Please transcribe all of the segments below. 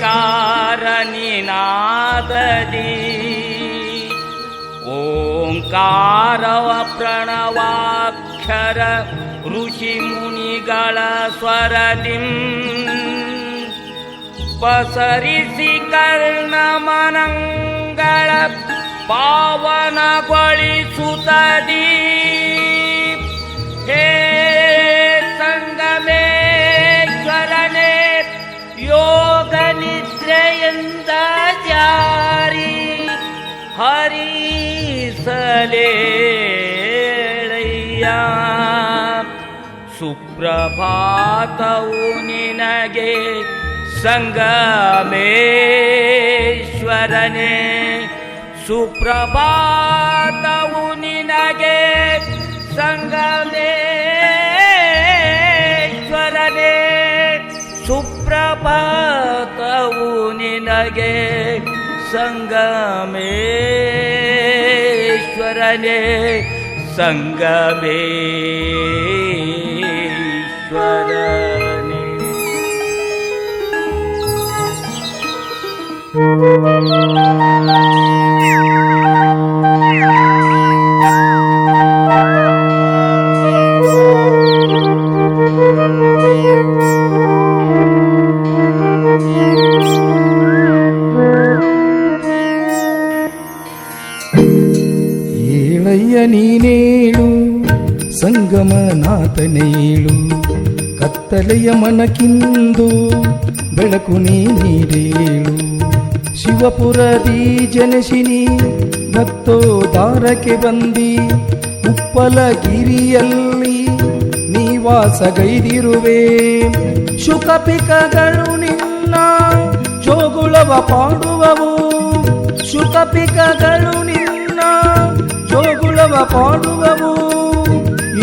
Jar नादी ओंकारव प्रणवाक्षर ऋषिमुनिग स्वरदिं बसरिषि कर्णमनङ्गळ पावन परि सुतदि ನಿದ್ರೆಯಿಂದ ಜಾರಿ ಹರಿಸಲೇಳಯ್ಯ. ಸುಪ್ರಭಾತವು ನಿನಗೆ ಸಂಗಮೇಶ್ವರನೇ. ಸುಪ್ರಭಾತವು ನಿನಗೆ ಸಂಗಮೇಶ್ವರನೇ ഗംഗയെ സംഗമേശ്വരനെ സംഗമേശ്വരനെ Thank you. ಕತ್ತಲೆಯ ಬೆಳಕು ನೀ ನೀಡೇಳು. ಶಿವಪುರದಿ ಜನಶಿನಿ ಭಕ್ತೋದಾರಕ್ಕೆ ಬಂದಿ. ಉಪ್ಪಲಗಿರಿಯಲ್ಲಿ ನಿವಾಸಗೈದಿರುವೆ ಶುಕಪಿಕಗಳು ನಿನ್ನ ಜೋಗುಳವ ಪಾಡುವವು. ಶುಕಪಿಕಗಳು ನಿನ್ನ ಜೋಗುಳವ ಪಾಡುವವು.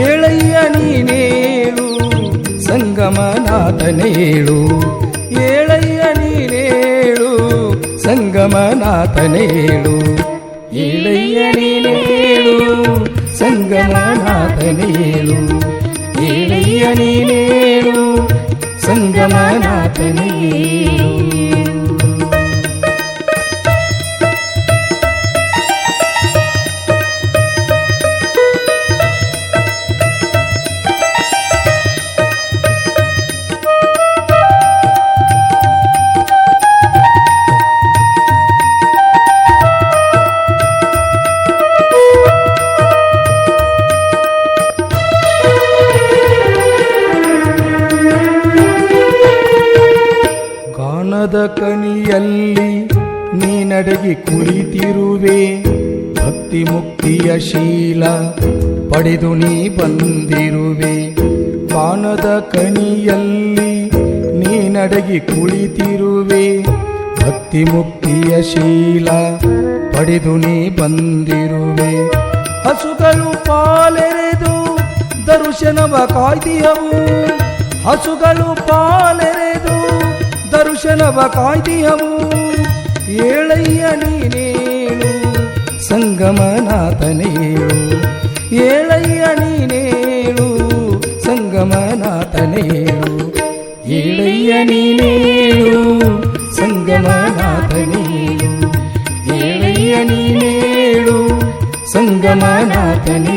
ಏಳೈ సంగమనాథనేడు. ఏళయ్య నీనేడు సంగమనాథనేడు. ఏళయ్య నీనేడు సంగమనాథనేడు. ఏళయ్య నీనేడు సంగమనాథనేడు. ಗಾನದ ಕಣಿಯಲ್ಲಿ ನೀ ನಡಗಿ ಕುಳಿತಿರುವೆ. ಭಕ್ತಿ ಮುಕ್ತಿಯ ಶೀಲ ಪಡೆದು ನೀ ಬಂದಿರುವೆ. ಪಾನದ ಕಣಿಯಲ್ಲಿ ನೀ ನಡಗಿ ಕುಳಿತಿರುವೆ. ಭಕ್ತಿ ಮುಕ್ತಿಯ ಶೀಲ ಪಡೆದು ನೀ ಬಂದಿರುವೆ. ಹಸುಗಳು ಪಾಲೆರೆದು ದರ್ಶನವ ಕಾಯ್ದಿಯವು. ಹಸುಗಳು ಪಾಲೆರೆದು ದರ್ಶನವ ಕಾಯ್ದಿಯವು ಏಳಯ್ಯ ನೀನೇಳು ಸಂಗಮನಾಥನೇಳು ಏಳಯ್ಯ ನೀನೇಳು ಸಂಗಮನಾಥನೇಳು ಏಳಯ್ಯ ನೀನೇಳು ಸಂಗಮನಾಥನೇಳು ಏಳಯ್ಯ ನೀನೇಳು ಸಂಗಮನಾಥನೇಳು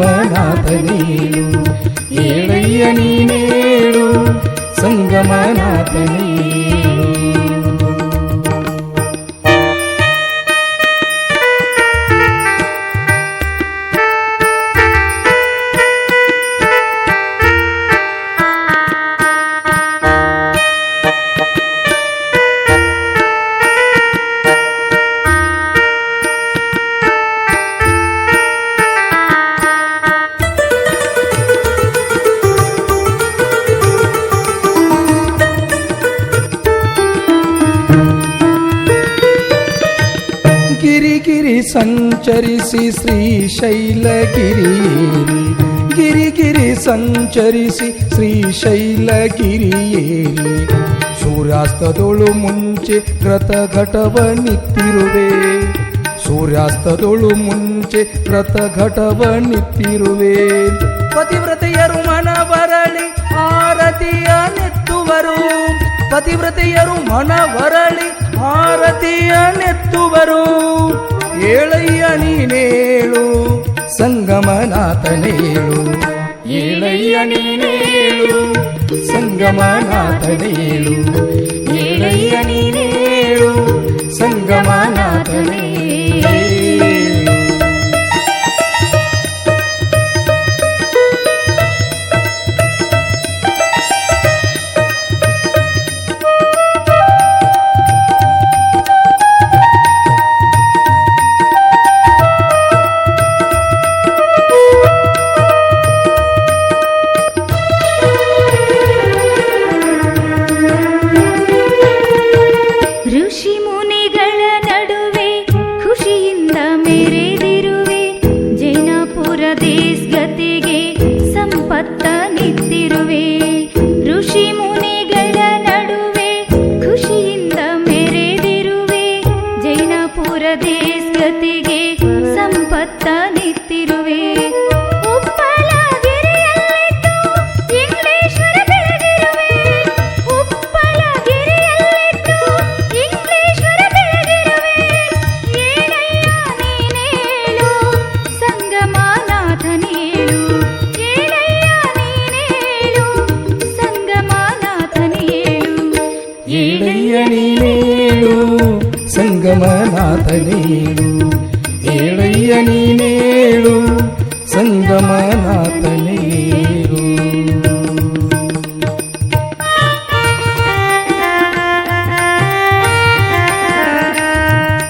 పద్మనాభ ఏడయ్య నీనే ಸಂಚರಿಸಿ ಶ್ರೀಶೈಲಗಿರಿಯೇರಿ ಗಿರಿ ಗಿರಿ ಸಂಚರಿಸಿ ಶ್ರೀಶೈಲಗಿರಿಯೇರಿ ಸೂರ್ಯಾಸ್ತದೊಳು ಮುಂಚೆ ವ್ರತ ಘಟವನಿತ್ತಿರುವೆ ಸೂರ್ಯಾಸ್ತದೊಳು ಮುಂಚೆ ವ್ರತ ಘಟವನಿತ್ತಿರುವೆ ಪತಿವ್ರತೆಯರು ಮನವರಳಿ ಆರತಿಯ ನೆತ್ತುವರು ಪತಿವ್ರತೆಯರು ಮನವರಳಿ ಆರತಿಯ ನೆತ್ತುವರು ఏళయ్య నేనేళు సంగమనాథ నేలు ఏళయ్య నేనేళు సంగమనాథ నేలు ఏళయ్య నేనేళు సంగమనాథ నేలు तेरे ಸಂಗಮನಾಥನೇಳು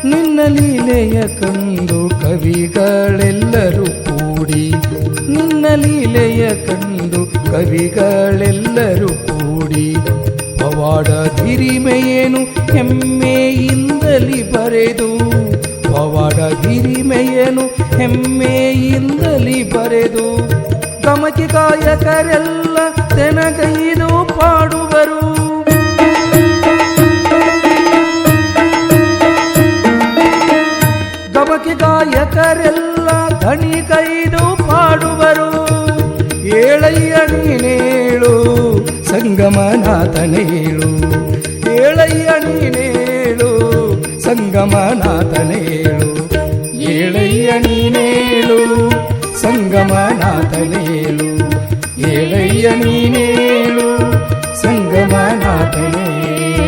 ನಿನ್ನ ಲೀಲೆಯ ಕಂಡು ಕವಿಗಳೆಲ್ಲರೂ ಕೂಡಿ, ನಿನ್ನ ಲೀಲೆಯ ಕಂಡು ಕವಿಗಳೆಲ್ಲರೂ ಕೂಡಿ ಪವಾಡ ಹಿರಿಮೆಯೇನು ಹೆಮ್ಮೆಯಿಂದಲಿ ಬರೆದು ಪವಾಡ ಧಿರಿಮೆಯೇನು ಹೆಮ್ಮೆಯಿಂದಲಿ ಬರೆದು ಗಮಕಿ ಕಾಯಕರೆಲ್ಲ ತೆನಗೈದು ಪಾಡುವರು. ಗಮಕಿ ಕಾಯಕರೆಲ್ಲ ಕೈದು ಪಾಡುವರು. ಏಳಯ್ಯ ನೀನೇಳು ಸಂಗಮನಾಥನೇಳು. ಏಳಯ್ಯ ನೀನೇಳು ಸಂಗಮನಾಥನೇಳು. ఏలయ్యని నేలు సంగమనాథ నేలు ఏలయ్యని నేలు సంగమనాథ నేలు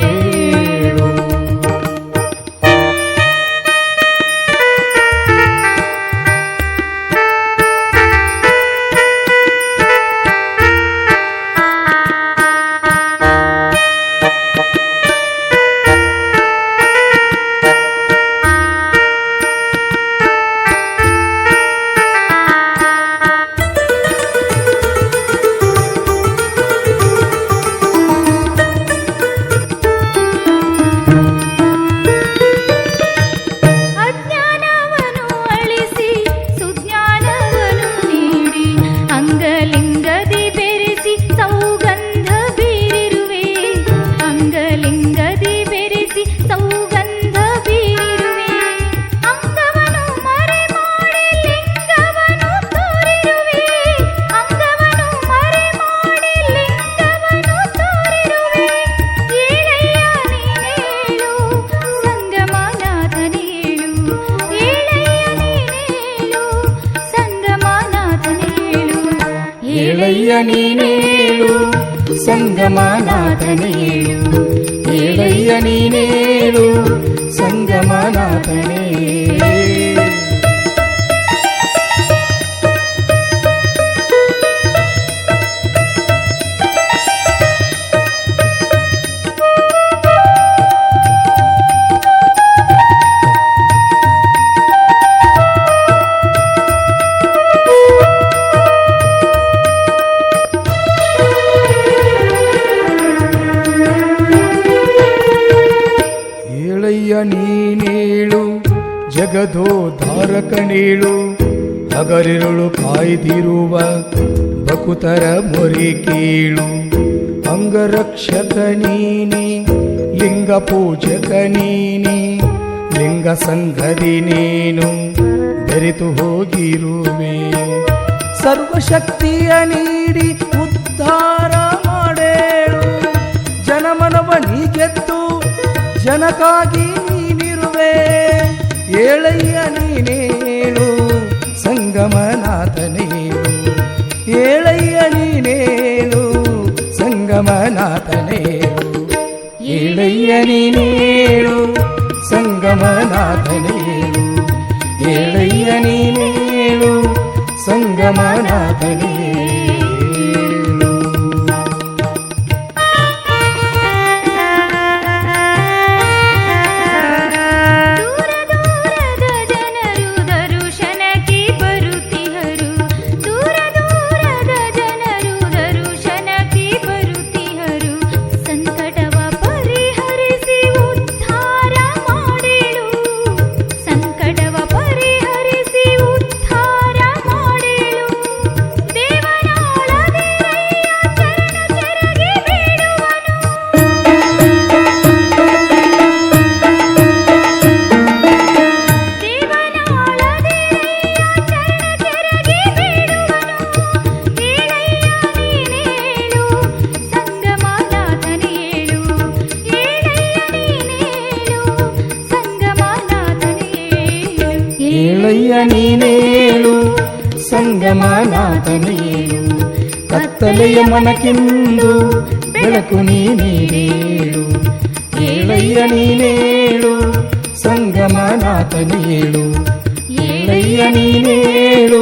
ఏడయ్యని నేడు సంగమానాథనేడు ఏడయ్యని నేడు సంగమానాథనే ಏಳಯ್ಯ ಧಾರಕ ನೀಳು ಹಗರಿರುಳು ಕಾಯ್ದಿರುವ ಬಕುತರ ಮೊರೆ ಕೇಳು. ಅಂಗರಕ್ಷಕ ನೀನೆ ಲಿಂಗ ಪೂಜಕ ನೀನೆ ಲಿಂಗ ಸಂಗದಿ ನೀನು, ಬೆರೆತು ಹೋಗಿರುವೆ ಸರ್ವಶಕ್ತಿಯ ನೀಡಿ ಉದ್ಧಾರ ಮಾಡೇಳು, ಜನಮನವ ನೀ ಗೆದ್ದು ಜನಕ್ಕಾಗಿ ఏళయ్యని నేను సంగమనాథ నేను ఏళయ్యని నేను సంగమనాథ నేను ఏళయ్యని నేను సంగమనాథ నేను ఏళయ్యని నేను సంగమనాథ ಏಳಯ್ಯ ನೀನೇಳು ಸಂಗಮನಾಥನೇಳು ಕತ್ತಲೆಯ ಮನಕ್ಕಿಂದು ಬೆಳಕು ನೀನೇಳು ಏಳಯ್ಯ ನೀನೇಳು ಸಂಗಮನಾಥನೇಳು ಏಳಯ್ಯ ನೀನೇಳು ಸಂಗಮನಾಥನೇಳು